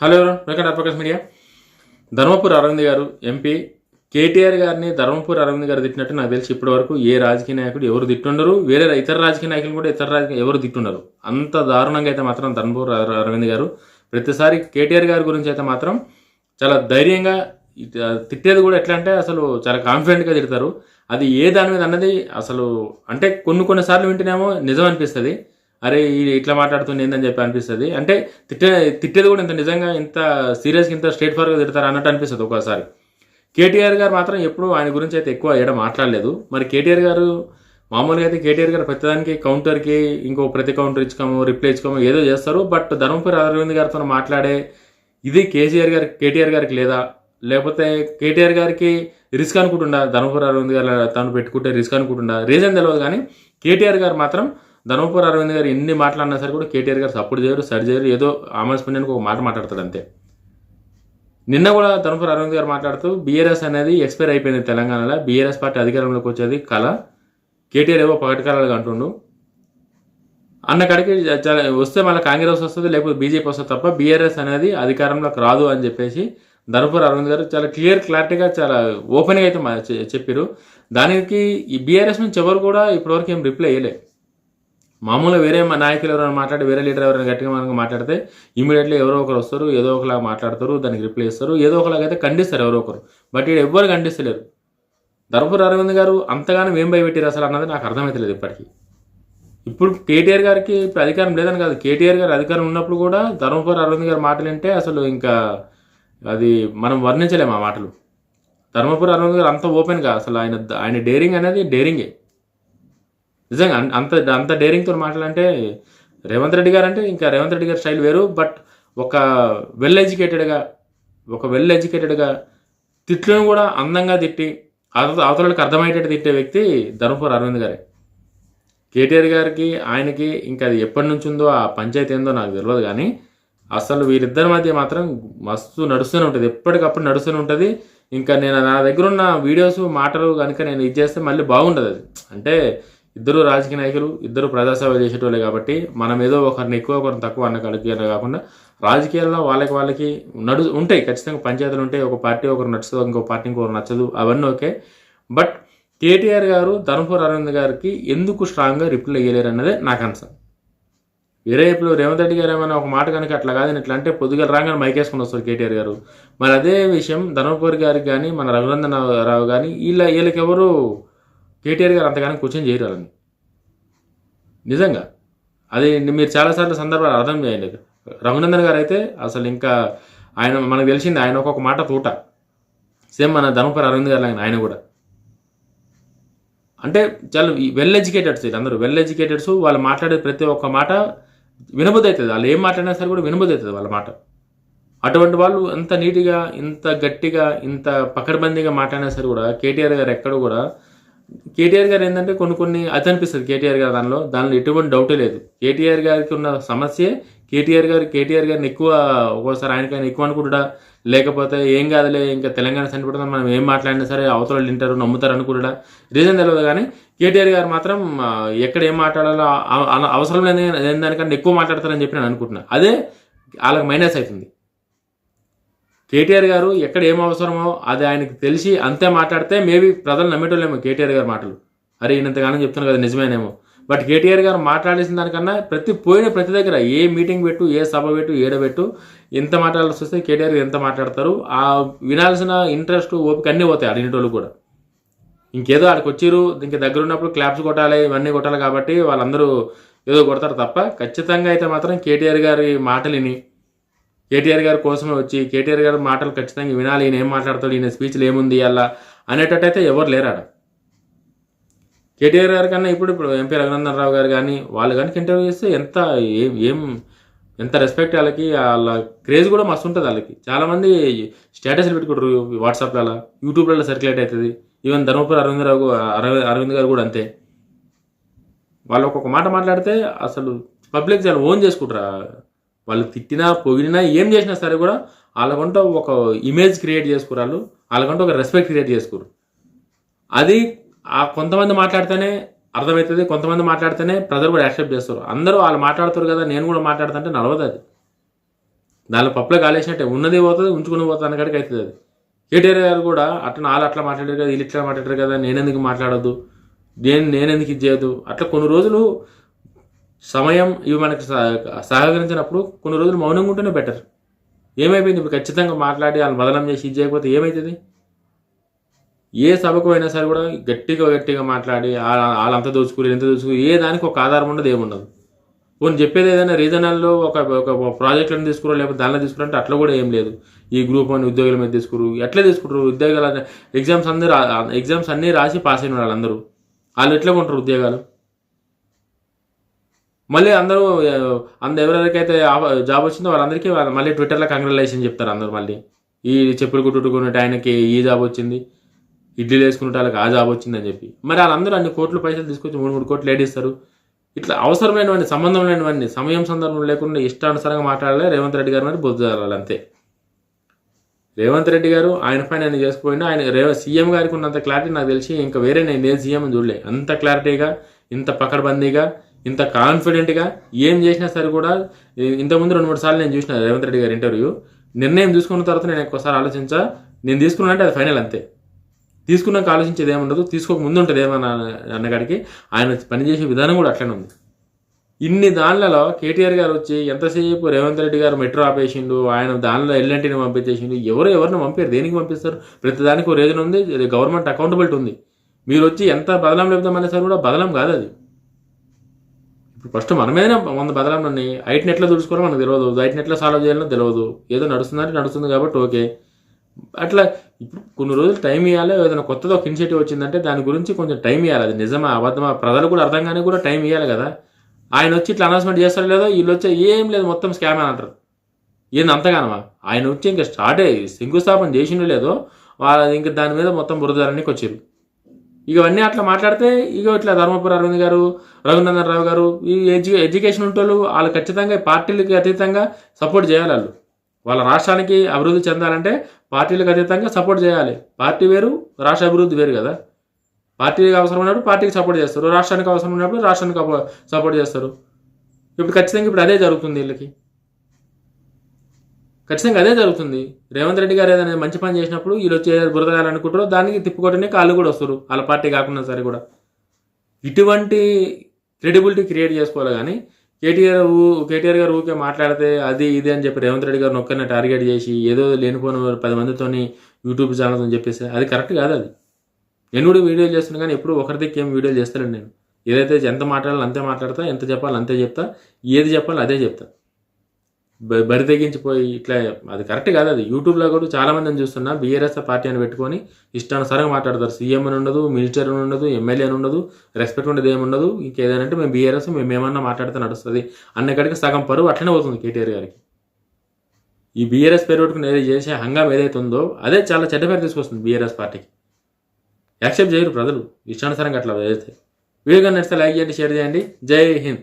Hello ఎవరు? Welcome to media. Dharmapur Arvind గారు MP KTR గారిని ధర్మపూర్ అరవింద్ గారు తిట్టినట్టు నాకు తెలిసి ఇప్పటి వరకు ఏ రాజకీయ నాయకుడు ఎవరు తిట్టుండరు వేరే ఇతర రాజకీయ నాయకులు కూడా ఇతర రాజకీయ ఎవరు తిట్టుండరు. అంత దారుణంగా అయితే మాత్రం ధర్మపూర్ అరవింద్ గారు ప్రతిసారి కేటీఆర్ గారి గురించి అయితే మాత్రం చాలా ధైర్యంగా తిట్టేది కూడా ఎట్లా అంటే అసలు చాలా కాన్ఫిడెంట్గా తిడతారు. అది ఏ దాని మీద అన్నది అసలు అంటే కొన్ని కొన్ని సార్లు వింటేనేమో నిజం అనిపిస్తుంది. అరే ఇది ఇట్లా మాట్లాడుతుంది ఏందని చెప్పి అనిపిస్తుంది. అంటే తిట్టే తిట్టేది కూడా ఇంత నిజంగా ఇంత సీరియస్గా ఇంత స్ట్రేట్ ఫార్గా తిడతారు అన్నట్టు అనిపిస్తుంది ఒక్కోసారి. కేటీఆర్ గారు మాత్రం ఎప్పుడు ఆయన గురించి అయితే ఎక్కువ ఏడ మాట్లాడలేదు. మరి కేటీఆర్ గారు మామూలుగా అయితే కేటీఆర్ గారు ప్రతిదానికి కౌంటర్కి ఇంకో ప్రతి కౌంటర్ ఇచ్చుకోము రిప్లై ఇచ్చుకోము ఏదో చేస్తారు. బట్ ధర్మపురి అరవింద్ గారితో మాట్లాడే ఇది కేసీఆర్ గారి కేటీఆర్ గారికి లేదా? లేకపోతే కేటీఆర్ గారికి రిస్క్ అనుకుంటుండా? ధర్మపురి అరవింద్ గారు తను పెట్టుకుంటే రిస్క్ అనుకుంటుండా? రీజన్ తెలియదు కానీ కేటీఆర్ గారు మాత్రం ధర్మపుర అరవింద్ గారు ఎన్ని మాట్లాడినా సరే కూడా కేటీఆర్ గారు సపోర్ట్ చేయరు సరి చేయరు. ఏదో ఆమర్స్ పుణ్యానికి ఒక మాట మాట్లాడతాడు అంతే. నిన్న కూడా ధర్మపుర అరవింద్ గారు మాట్లాడుతూ బీఆర్ఎస్ అనేది ఎక్స్పైర్ అయిపోయింది తెలంగాణలో. బీఆర్ఎస్ పార్టీ అధికారంలోకి వచ్చేది కళ. కేటీఆర్ ఏవో పగటికారాలుగా అంటుండు. అన్న కాడికి చాలా వస్తే మళ్ళీ కాంగ్రెస్ వస్తుంది లేకపోతే బీజేపీ వస్తుంది తప్ప బీఆర్ఎస్ అనేది అధికారంలోకి రాదు అని చెప్పేసి ధర్మపుర అరవింద్ గారు చాలా క్లియర్ క్లారిటీగా చాలా ఓపెన్గా అయితే మా- చె- చెప్పారు దానికి ఈ బీఆర్ఎస్ నుంచి ఎవరు కూడా ఇప్పటివరకు ఏం రిప్లై ఇవ్వలే మామూలుగా వేరే నాయకులు ఎవరైనా మాట్లాడి వేరే లీడర్ ఎవరైనా గట్టిగా మనకు మాట్లాడితే ఇమీడియట్లీ ఎవరో ఒకరు వస్తారు ఏదో ఒకలాగా మాట్లాడతారు దానికి రిప్లై ఇస్తారు ఏదో ఒకలాగా అయితే ఖండిస్తారు ఎవరో ఒకరు. బట్ ఇక్కడ ఎవ్వరు ఖండిస్తలేరు. ధర్మపురి అరవింద్ గారు అంతగానో ఏం భయపెట్టారు అసలు అన్నది నాకు అర్థమవుతలేదు ఇప్పటికీ. ఇప్పుడు కేటీఆర్ గారికి ఇప్పుడు అధికారం లేదని కాదు కేటీఆర్ గారు అధికారం ఉన్నప్పుడు కూడా ధర్మపురి అరవింద్ గారి మాటలు అంటే అసలు ఇంకా అది మనం వర్ణించలేము ఆ మాటలు. ధర్మపురి అరవింద్ గారు అంత ఓపెన్గా అసలు ఆయన ఆయన డేరింగ్ అనేది డేరింగే. నిజంగా అంత అంత డేరింగ్తో మాట్లాడంటే రేవంత్ రెడ్డి గారు అంటే ఇంకా రేవంత్ రెడ్డి గారి స్టైల్ వేరు బట్ ఒక వెల్ ఎడ్యుకేటెడ్గా ఒక వెల్ ఎడ్యుకేటెడ్గా తిట్లను కూడా అందంగా తిట్టి అవత అవతలకి అర్థమయ్యేటట్టు తిట్టే వ్యక్తి ధర్మపురి అరవింద్ గారే. కేటీఆర్ గారికి ఆయనకి ఇంకా అది ఎప్పటి నుంచి ఉందో ఆ పంచాయతీ ఏందో నాకు తెలియదు కానీ అసలు వీరిద్దరి మధ్య మాత్రం మస్తు నడుస్తూనే ఉంటుంది. ఎప్పటికప్పుడు నడుస్తూనే ఉంటుంది. ఇంకా నేను నా దగ్గర ఉన్న వీడియోస్ మాటలు కనుక నేను ఇది చేస్తే మళ్ళీ బాగుండదు అది. అంటే ఇద్దరు రాజకీయ నాయకులు ఇద్దరు ప్రజాసేవ చేసేటోళ్ళే కాబట్టి మనం ఏదో ఒకరిని ఎక్కువ ఒకరిని తక్కువ అన్న కలిగి కాకుండా రాజకీయాల్లో వాళ్ళకి వాళ్ళకి నడు ఉంటాయి ఖచ్చితంగా పంచాయతీలు ఉంటాయి. ఒక పార్టీ ఒకరు నచ్చుతుంది ఇంకో పార్టీ ఇంకొకరు నచ్చదు అవన్నీ ఓకే. బట్ కేటీఆర్ గారు ధర్మపూర్ అరవింద్ గారికి ఎందుకు స్ట్రాంగ్గా రిప్లై ఇవ్వలేరు అన్నదే నాకు కన్సర్న్ వేరే ఇప్పుడు రేవంత్ రెడ్డి గారు ఏమైనా ఒక మాట కనుక అట్లా కాదు ఇట్లా అంటే పొద్దుగల రాగానే మైకేసుకుని వస్తారు కేటీఆర్ గారు. మరి అదే విషయం ధర్మపురి గారికి కానీ మన రఘునందన్ రావు కానీ వీళ్ళ వీళ్ళకెవరు కేటీఆర్ గారు అంతగానో కూర్చొని చేయరు వాళ్ళని. నిజంగా. అది మీరు చాలాసార్లు సందర్భాలు అర్థం చేయండి రఘునందన్ గారు అయితే అసలు ఇంకా ఆయన మనకు తెలిసింది ఆయన ఒక్కొక్క మాట తూట. సేమ్ మన ధర్మపురి అరవింద్ గారు లాగా ఆయన కూడా. అంటే చాలా వెల్ ఎడ్యుకేటెడ్స్ అందరూ. వెల్ ఎడ్యుకేటెడ్స్ వాళ్ళు మాట్లాడే ప్రతి ఒక్క మాట వినబుద్ధి అవుతుంది వాళ్ళు ఏం మాట్లాడినా సరే కూడా వినబుద్ధి అవుతుంది వాళ్ళ మాట. అటువంటి వాళ్ళు ఇంత నీట్గా ఇంత గట్టిగా ఇంత పకడ్బందీగా మాట్లాడినా సరే కూడా కేటీఆర్ గారు ఎక్కడ కూడా కేటీఆర్ గారు ఏంటంటే కొన్ని కొన్ని అది అనిపిస్తుంది కేటీఆర్ గారు దానిలో. దానిలో ఎటువంటి డౌటే లేదు. కేటీఆర్ గారికి ఉన్న సమస్యే కేటీఆర్ గారు కేటీఆర్ గారిని ఎక్కువ ఒక్కోసారి ఆయనకైనా ఎక్కువ అనుకుంటా లేకపోతే ఏం కాదులే ఇంకా తెలంగాణ చనిపోతుంది మనం ఏం మాట్లాడినా సరే అవతల వాళ్ళు వింటారు నమ్ముతారు అనుకుంటా రీజన్ తెలియదు కానీ కేటీఆర్ గారు మాత్రం ఎక్కడ ఏం మాట్లాడాలో అవసరం లేని దానికన్నా ఎక్కువ మాట్లాడతారని చెప్పి నేను అనుకుంటున్నాను అదే వాళ్ళకి మైనస్ అవుతుంది. కేటీఆర్ గారు ఎక్కడ ఏం అవసరమో అది ఆయనకి తెలిసి అంతే మాట్లాడితే మేబీ ప్రజలు నమ్మేటోళ్ళేమో కేటీఆర్ గారి మాటలు. అరే ఈయనంతగానో చెప్తున్నాను కదా నిజమేనేమో. బట్ కేటీఆర్ గారు మాట్లాడేసిన దానికన్నా ప్రతి పోయిన ప్రతి దగ్గర ఏ మీటింగ్ పెట్టు ఏ సభ పెట్టు ఏడబెట్టు ఎంత మాట్లాడాల్సి వస్తే కేటీఆర్ గారు ఎంత మాట్లాడతారు ఆ వినాల్సిన ఇంట్రెస్ట్ ఓపిక అన్నీ పోతాయి అడిగినోళ్ళు కూడా. ఇంకేదో ఆడికి వచ్చిర్రు ఇంకా దగ్గర ఉన్నప్పుడు క్లాప్స్ కొట్టాలి ఇవన్నీ కొట్టాలి కాబట్టి వాళ్ళందరూ ఏదో కొడతారు తప్ప ఖచ్చితంగా అయితే మాత్రం కేటీఆర్ గారి మాటలిని కేటీఆర్ గారి కోసమే వచ్చి కేటీఆర్ గారి మాటలు ఖచ్చితంగా వినాలి ఈయన ఏం మాట్లాడతాడు ఈయన స్పీచ్లు ఏముంది అలా అనేటట్టయితే ఎవరు లేరాడ? కేటీఆర్ గారి కన్నా ఇప్పుడు ఇప్పుడు ఎంపీ రఘునందన్ రావు గారు కానీ వాళ్ళు కానీ ఇంటర్వ్యూ చేస్తే ఎంత ఏం ఏం ఎంత రెస్పెక్ట్ వాళ్ళకి వాళ్ళ క్రేజ్ కూడా మస్తు ఉంటుంది వాళ్ళకి. చాలామంది స్టేటస్లు పెట్టుకుంటారు వాట్సాప్లలో యూట్యూబ్లలో సర్క్యులేట్ అవుతుంది. ఈవెన్ ధర్మపురి అరవింద్ రావు అరవింద్ అరవింద్ గారు కూడా అంతే. వాళ్ళు ఒక్కొక్క మాట మాట్లాడితే అసలు పబ్లిక్ చాలా ఓన్ చేసుకుంటారు? వాళ్ళు తిట్టినా పొగిడినా ఏం చేసినా సరే కూడా వాళ్ళకంటూ ఒక ఇమేజ్ క్రియేట్ చేసుకోరు వాళ్ళు. వాళ్ళకంటూ ఒక రెస్పెక్ట్ క్రియేట్ చేసుకోరు అది ఆ కొంతమంది మాట్లాడితేనే అర్థమవుతుంది కొంతమంది మాట్లాడితేనే ప్రజలు కూడా యాక్సెప్ట్ చేస్తారు. అందరూ వాళ్ళు మాట్లాడుతారు కదా నేను కూడా మాట్లాడుతుంటే నడవదు అది. దానిలో పప్పులో కాలేసినట్టే ఉన్నది పోతుంది ఉంచుకుని పోతుంది అన్నకాడికి అవుతుంది అది. కేటీఆర్ గారు కూడా అట్లా వాళ్ళు అట్లా మాట్లాడారు కదా వీళ్ళు ఇట్లా మాట్లాడారు కదా నేనెందుకు మాట్లాడద్దు? నేను నేనెందుకు ఇది చేయదు అట్లా కొన్ని రోజులు సమయం ఇవి మనకి సహ- సహకరించినప్పుడు కొన్ని రోజులు మౌనంగా ఉంటేనే బెటర్ ఏమైపోయింది? ఇప్పుడు ఖచ్చితంగా మాట్లాడి వాళ్ళు బదలం చేసి ఇది చేయకపోతే ఏమవుతుంది ఏ సభకు అయినా సరే కూడా గట్టిగా గట్టిగా మాట్లాడి వాళ్ళంతా దోచుకుని ఎంత దోచుకుని ఏ దానికి ఒక ఆధారం ఉండదు ఏముండదు. కొన్ని చెప్పేది ఏదైనా రీజనల్లో ఒక ఒక ప్రాజెక్టులను తీసుకురా లేకపోతే దానిలో తీసుకురంటే అట్లా కూడా ఏం లేదు. ఈ గ్రూప్ అని ఉద్యోగుల మీద తీసుకురు ఎట్లా తీసుకుంటారు? ఉద్యోగాలు ఎగ్జామ్స్ అందరూ ఎగ్జామ్స్ అన్నీ రాసి పాస్ అయిన వాళ్ళందరూ వాళ్ళు ఎట్లా కొంటారు ఉద్యోగాలు? మళ్ళీ అందరూ అందరు ఎవరెవరికైతే జాబ్ వచ్చిందో వాళ్ళందరికీ మళ్ళీ ట్విట్టర్లో కంగ్రాలేషన్ చెప్తారు అందరూ మళ్ళీ. ఈ చెప్పులు కుట్టుకున్నట్టు ఆయనకి ఈ జాబ్ వచ్చింది ఇడ్లీలు వేసుకున్నట్టు వాళ్ళకి ఆ జాబ్ వచ్చిందని చెప్పి. మరి వాళ్ళందరూ అన్ని కోట్లు పైసలు తీసుకొచ్చి మూడు మూడు కోట్లు ఏడిస్తారు ఇట్లా అవసరమైనవన్నీ సంబంధం లేనివన్నీ సమయం సందర్భం లేకుండా ఇష్టానుసారంగా మాట్లాడాలి. రేవంత్ రెడ్డి గారు మరి బుద్ధి అంతే. రేవంత్ రెడ్డి గారు ఆయన పైన ఆయన చేసుకుపోయినా ఆయన రేవ సీఎం గారికి ఉన్నంత క్లారిటీ నాకు తెలిసి ఇంకా వేరే నేను ఏ సీఎం అని చూడలే. అంత క్లారిటీగా ఇంత పకడ్బందీగా ఇంత కాన్ఫిడెంట్గా ఏం చేసినా సరే కూడా ఇంతకుముందు రెండు మూడు సార్లు నేను చూసిన రేవంత్ రెడ్డి గారి ఇంటర్వ్యూ నిర్ణయం తీసుకున్న తర్వాత నేను ఎక్కువసారి ఆలోచించా నేను తీసుకున్నానంటే అది ఫైనల్ అంతే. తీసుకున్నాక ఆలోచించేది ఏముండదు తీసుకోక ముందు ఉంటుంది ఏమన్నా అన్నగాడికి ఆయన పనిచేసే విధానం కూడా అట్లనే ఉంది. ఇన్ని దానిలలో కేటీఆర్ గారు వచ్చి ఎంతసేపు రేవంత్ రెడ్డి గారు మెట్రో ఆపేసిండు ఆయన దానిలో ఎల్లంటిని పంపించేసిండు ఎవరు ఎవరిని పంపారు దేనికి పంపిస్తారు? ప్రతిదానికి ఒక రీజన్ ఉంది గవర్నమెంట్ అకౌంటబిలిటీ ఉంది. మీరు వచ్చి ఎంత బదలం లేపుదామనే సరే కూడా బదలం కాదు అది. ఇప్పుడు ఫస్ట్ మన మీదనే వంద బదలాన్ని ఉన్నాయి నెట్లో ఎట్లా చూసుకోవాలో మనకు తెలియదు ఐటిని ఎట్లా సాల్వ్ చేయాలో తెలియదు ఏదో నడుస్తుందంటే నడుస్తుంది కాబట్టి ఓకే. అట్లా ఇప్పుడు కొన్ని రోజులు టైం ఇవ్వాలి ఏదైనా కొత్తది ఒక ఇనిషియేటివ్ వచ్చిందంటే దాని గురించి కొంచెం టైం ఇవ్వాలి అది నిజమా అబద్ధమా? ప్రజలు కూడా అర్థం కానీ కూడా టైం ఇవ్వాలి కదా. ఆయన వచ్చి ఇట్లా అనౌన్స్మెంట్ చేస్తారో లేదో వీళ్ళు వచ్చి ఏం లేదు మొత్తం స్కామ్ అని అంటారు. ఏంది అంతగానమా? ఆయన వచ్చి ఇంకా స్టార్ట్ అయ్యి శంకుస్థాపన చేసిండో లేదో వాళ్ళది ఇంకా దాని మీద మొత్తం బురదారానికి వచ్చారు. ఇక ఇవన్నీ అట్లా మాట్లాడితే ఇక ఇట్లా ధర్మపురి అరవింద్ గారు రఘునందన్ రావు గారు ఈ ఎడ్యు ఎడ్యుకేషన్ ఉంటోళ్ళు వాళ్ళు ఖచ్చితంగా పార్టీలకి అతీతంగా సపోర్ట్ చేయాలి వాళ్ళు. వాళ్ళ రాష్ట్రానికి అభివృద్ధి చెందాలంటే పార్టీలకు అతీతంగా సపోర్ట్ చేయాలి. పార్టీ వేరు రాష్ట్ర అభివృద్ధి వేరు కదా. పార్టీకి అవసరం ఉన్నప్పుడు పార్టీకి సపోర్ట్ చేస్తారు. రాష్ట్రానికి అవసరం ఉన్నప్పుడు రాష్ట్రానికి సపోర్ట్ చేస్తారు. ఇప్పుడు ఖచ్చితంగా ఇప్పుడు అదే జరుగుతుంది వీళ్ళకి. ఖచ్చితంగా అదే జరుగుతుంది. రేవంత్ రెడ్డి గారు ఏదైనా మంచి పని చేసినప్పుడు వీళ్ళు వచ్చి బురదగాలనుకుంటారో దానికి తిప్పుకోవడానికి కాళ్ళు కూడా వస్తారు. వాళ్ళ పార్టీ కాకుండా సరే కూడా. ఇటువంటి క్రెడిబిలిటీ క్రియేట్ చేసుకోవాలి కానీ కేటీఆర్ ఊ- కేటీఆర్ గారు ఊకే మాట్లాడితే అది ఇది అని చెప్పి రేవంత్ రెడ్డి గారిని ఒక్కరిని టార్గెట్ చేసి ఏదో లేనిపోయిన పది మందితోని యూట్యూబ్ ఛానల్ అని చెప్పేసి అది కరెక్ట్ కాదు అది. నేను కూడా వీడియోలు చేస్తున్నాను కానీ ఎప్పుడు ఒకరి దగ్గర ఏం వీడియోలు చేస్తాను నేను. ఏదైతే ఎంత మాట్లాడాలో అంతే మాట్లాడతా ఎంత చెప్పాలో అంతే చెప్తా ఏది చెప్పాలో అదే చెప్తా. బరి తెగించిపోయి ఇట్లా అది కరెక్ట్ కాదు అది. యూట్యూబ్లో కూడా చాలామందిని చూస్తున్నా బీఆర్ఎస్ పార్టీ అని పెట్టుకొని ఇష్టానుసారంగా మాట్లాడతారు. సీఎం అని ఉండదు మినిస్టర్ అని ఉండదు ఎమ్మెల్యే అని ఉండదు రెస్పెక్ట్ ఉండదు ఏమి ఉండదు. ఇంకేదైనా అంటే మేము బీఆర్ఎస్ మేము ఏమన్నా మాట్లాడితే నడుస్తుంది. అన్న కాడికి సగం పరువు అట్లనే పోతుంది కేటీఆర్ గారికి. ఈ బీఆర్ఎస్ పేరు పెట్టుకుని ఏదైతే చేసే హంగాం ఏదైతే ఉందో అదే చాలా చెడ్డ పేరు తీసుకొస్తుంది బీఆర్ఎస్ పార్టీకి. యాక్సెప్ట్ చేయరు ప్రజలు. ఇష్టానుసారంగా అట్లా చేస్తే వీడియో కానీ నచ్చితే లైక్ చేయండి షేర్ చేయండి. జై హింద్.